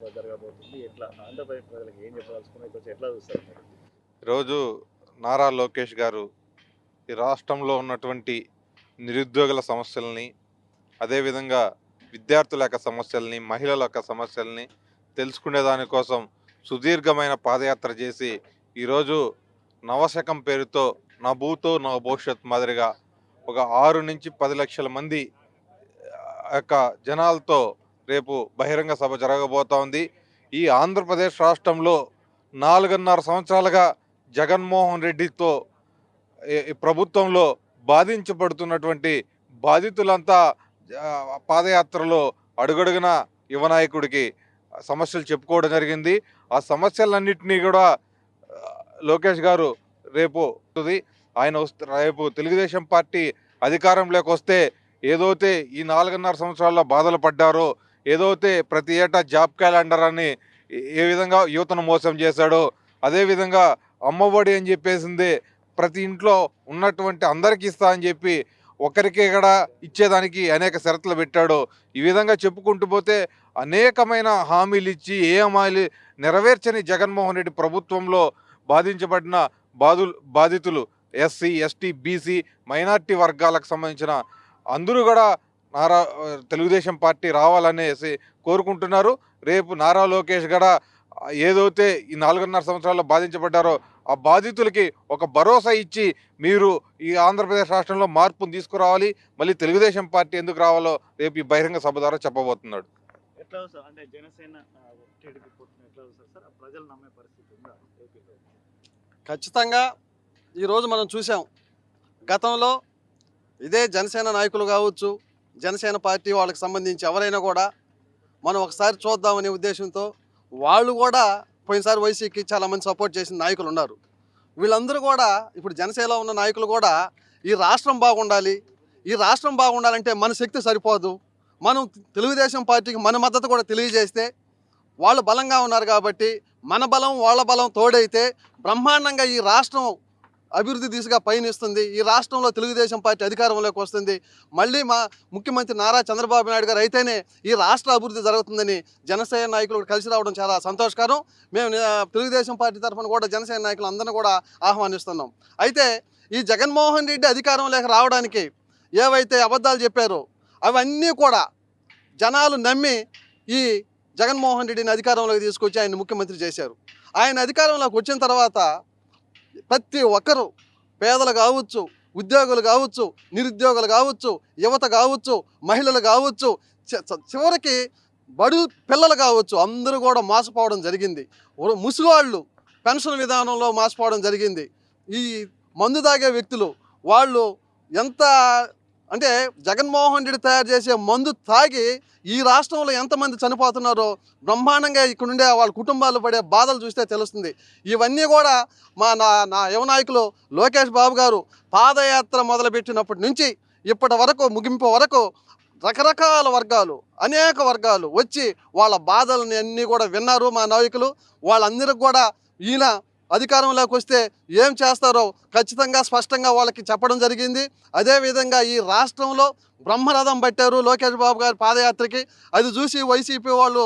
జరగబోతుంది. ఎట్లా? ఆంధ్రప్రదేశ్ ప్రజలకు ఏం చెప్పదలుచుకున్నాయి కొంచెం ఎట్లా చూస్తారు? ఈరోజు నారా లోకేష్ గారు ఈ రాష్ట్రంలో ఉన్నటువంటి నిరుద్యోగుల సమస్యల్ని అదేవిధంగా విద్యార్థుల యొక్క సమస్యల్ని మహిళల యొక్క సమస్యల్ని తెలుసుకునే దానికోసం సుదీర్ఘమైన పాదయాత్ర చేసి ఈరోజు నవశకం పేరుతో నా భూతో నా భవిష్యత్ మాదిరిగా ఒక ఆరు నుంచి పది లక్షల మంది యొక్క జనాలతో రేపు బహిరంగ సభ జరగబోతోంది ఈ ఆంధ్రప్రదేశ్ రాష్ట్రంలో నాలుగున్నర సంవత్సరాలుగా జగన్మోహన్ రెడ్డితో ప్రభుత్వంలో బాధించబడుతున్నటువంటి బాధితులంతా పాదయాత్రలో అడుగడుగున యువనాయకుడికి సమస్యలు చెప్పుకోవడం జరిగింది ఆ సమస్యలన్నింటినీ కూడా లోకేష్ గారు రేపు వస్తుంది. ఆయన వస్తే రేపు తెలుగుదేశం పార్టీ అధికారంలోకి వస్తే ఏదైతే ఈ నాలుగున్నర సంవత్సరాల్లో బాధలు పడ్డారో ఏదైతే ప్రతి ఏటా జాబ్ క్యాలెండర్ అని ఏ- విధంగా యువతను మోసం చేశాడో అదేవిధంగా అమ్మఒడి అని చెప్పేసింది ప్రతి ఇంట్లో ఉన్నటువంటి అందరికీ ఇస్తా అని చెప్పి ఒకరికి కూడా ఇచ్చేదానికి అనేక షరతులు పెట్టాడు. ఈ విధంగా చెప్పుకుంటూ పోతే అనేకమైన హామీలు ఇచ్చి ఏ హామీలు నెరవేర్చని జగన్మోహన్ రెడ్డి ప్రభుత్వంలో బాధించబడిన బాధులు బాధితులు ఎస్సీ ఎస్టీ బీసీ మైనార్టీ వర్గాలకు సంబంధించిన అందరూ కూడా నారా తెలుగుదేశం పార్టీ రావాలనేసి కోరుకుంటున్నారు. రేపు నారా లోకేష్ కూడా ఏదైతే ఈ నాలుగున్నర సంవత్సరాల్లో బాధించబడ్డారో ఆ బాధితులకి ఒక భరోసా ఇచ్చి మీరు ఈ ఆంధ్రప్రదేశ్ రాష్ట్రంలో మార్పును తీసుకురావాలి. మళ్ళీ తెలుగుదేశం పార్టీ ఎందుకు రావాలో రేపు ఈ బహిరంగ సభ ద్వారా చెప్పబోతున్నాడు. ఎట్లా చూస్తారు అంటే జనసేన ఆ, టీడీపీ పొత్తును ఎట్లా చూస్తారు సార్? ఆ ప్రజలు నమ్మే పరిస్థితి ఉందా ఏపీలో? ఖచ్చితంగా ఈరోజు మనం చూసాం గతంలో ఇదే జనసేన నాయకులు కావచ్చు జనసేన పార్టీ వాళ్ళకి సంబంధించి ఎవరైనా కూడా మనం ఒకసారి చూద్దామనే ఉద్దేశంతో వాళ్ళు కూడా పోయినసారి వైసీకి చాలామంది సపోర్ట్ చేసిన నాయకులు ఉన్నారు. వీళ్ళందరూ కూడా ఇప్పుడు జనసేనలో ఉన్న నాయకులు కూడా ఈ రాష్ట్రం బాగుండాలి ఈ రాష్ట్రం బాగుండాలంటే మన శక్తి సరిపోదు. మనం తెలుగుదేశం పార్టీకి మన మద్దతు కూడా తెలియజేస్తే వాళ్ళు బలంగా ఉన్నారు కాబట్టి మన బలం వాళ్ళ బలం తోడైతే బ్రహ్మాండంగా ఈ రాష్ట్రం అభివృద్ధి దిశగా పయనిస్తుంది. ఈ రాష్ట్రంలో తెలుగుదేశం పార్టీ అధికారంలోకి వస్తుంది. మళ్ళీ మా ముఖ్యమంత్రి నారా చంద్రబాబు నాయుడు గారు అయితేనే ఈ రాష్ట్ర అభివృద్ధి జరుగుతుందని జనసేన నాయకులు కలిసి రావడం చాలా సంతోషకరం. మేము తెలుగుదేశం పార్టీ తరఫున కూడా జనసేన నాయకులు అందరినీ కూడా ఆహ్వానిస్తున్నాం. అయితే ఈ జగన్మోహన్ రెడ్డి అధికారంలోకి రావడానికి ఏవైతే అబద్ధాలు చెప్పారో అవన్నీ కూడా జనాలు నమ్మి ఈ జగన్మోహన్ రెడ్డిని అధికారంలోకి తీసుకొచ్చి ఆయన ముఖ్యమంత్రి చేశారు. ఆయన అధికారంలోకి వచ్చిన తర్వాత ప్రతి ఒక్కరూ పేదలు కావచ్చు ఉద్యోగులు కావచ్చు నిరుద్యోగులు కావచ్చు యువత కావచ్చు మహిళలు కావచ్చు చివరికి బడు పిల్లలు కావచ్చు అందరూ కూడా మోసపోవడం జరిగింది. ఓ పెన్షన్ విధానంలో మోసపోవడం జరిగింది. ఈ మందు తాగే వ్యక్తులు వాళ్ళు ఎంత అంటే జగన్మోహన్ రెడ్డి తయారు చేసే మందు తాగి ఈ రాష్ట్రంలో ఎంతమంది చనిపోతున్నారో బ్రహ్మాండంగా ఇక్కడ ఉండే వాళ్ళ కుటుంబాలు పడే బాధలు చూస్తే తెలుస్తుంది. ఇవన్నీ కూడా మా నా నా యువ నాయకులు లోకేష్ బాబు గారు పాదయాత్ర మొదలుపెట్టినప్పటి నుంచి ఇప్పటి వరకు ముగింపు వరకు రకరకాల వర్గాలు అనేక వర్గాలు వచ్చి వాళ్ళ బాధలని అన్నీ కూడా విన్నారు మా నాయకులు. వాళ్ళందరికి కూడా ఈయన అధికారంలోకి వస్తే ఏం చేస్తారో ఖచ్చితంగా స్పష్టంగా వాళ్ళకి చెప్పడం జరిగింది. అదేవిధంగా ఈ రాష్ట్రంలో బ్రహ్మరథం పట్టారు లోకేష్ బాబు గారి పాదయాత్రకి. అది చూసి వైసీపీ వాళ్ళు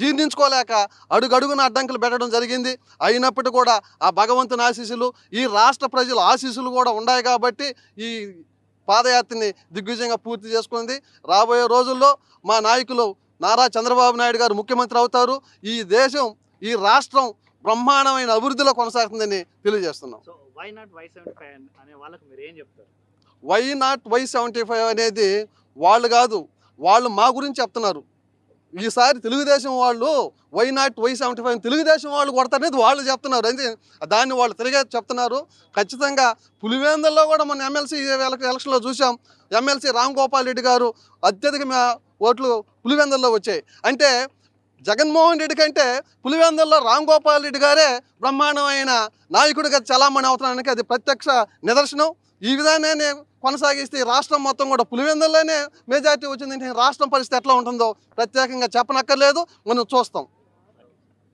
జీర్ణించుకోలేక అడుగడుగున అడ్డంకులు పెట్టడం జరిగింది. అయినప్పటికీ కూడా ఆ భగవంతుని ఆశీస్సులు ఈ రాష్ట్ర ప్రజల ఆశీస్సులు కూడా ఉన్నాయి కాబట్టి ఈ పాదయాత్రని దిగ్విజయంగా పూర్తి చేసుకుంది. రాబోయే రోజుల్లో మా నాయకులు నారా చంద్రబాబు నాయుడు గారు ముఖ్యమంత్రి అవుతారు. ఈ దేశం ఈ రాష్ట్రం బ్రహ్మాండమైన అభివృద్ధిలో కొనసాగుతుందని తెలియజేస్తున్నాం. Why not why seventy five అనేది వాళ్ళు కాదు వాళ్ళు మా గురించి చెప్తున్నారు. ఈసారి తెలుగుదేశం వాళ్ళు why not why seventy five Telugu Desam వాళ్ళు కొడతారనేది వాళ్ళు చెప్తున్నారు. అయితే దాన్ని వాళ్ళు తిరిగే చెప్తున్నారు. ఖచ్చితంగా పులివేందల్లో కూడా మన ఎమ్మెల్సీ ఎలక్షన్లో చూసాం. ఎమ్మెల్సీ రామ్ గోపాల్ రెడ్డి గారు అత్యధిక ఓట్లు పులివెందల్లో వచ్చాయి. అంటే జగన్మోహన్ రెడ్డి కంటే పులివెందుల్లో రామ్ గోపాల్ రెడ్డి గారే బ్రహ్మాండమైన నాయకుడిగా చలామణి అవుతున్నానికి అది ప్రత్యక్ష నిదర్శనం. ఈ విధానాన్ని కొనసాగిస్తే రాష్ట్రం మొత్తం కూడా పులివెందుల్లోనే మెజార్టీ వచ్చిందంటే రాష్ట్రం పరిస్థితి ఎట్లా ఉంటుందో ప్రత్యేకంగా చెప్పనక్కర్లేదు. మనం చూస్తాం.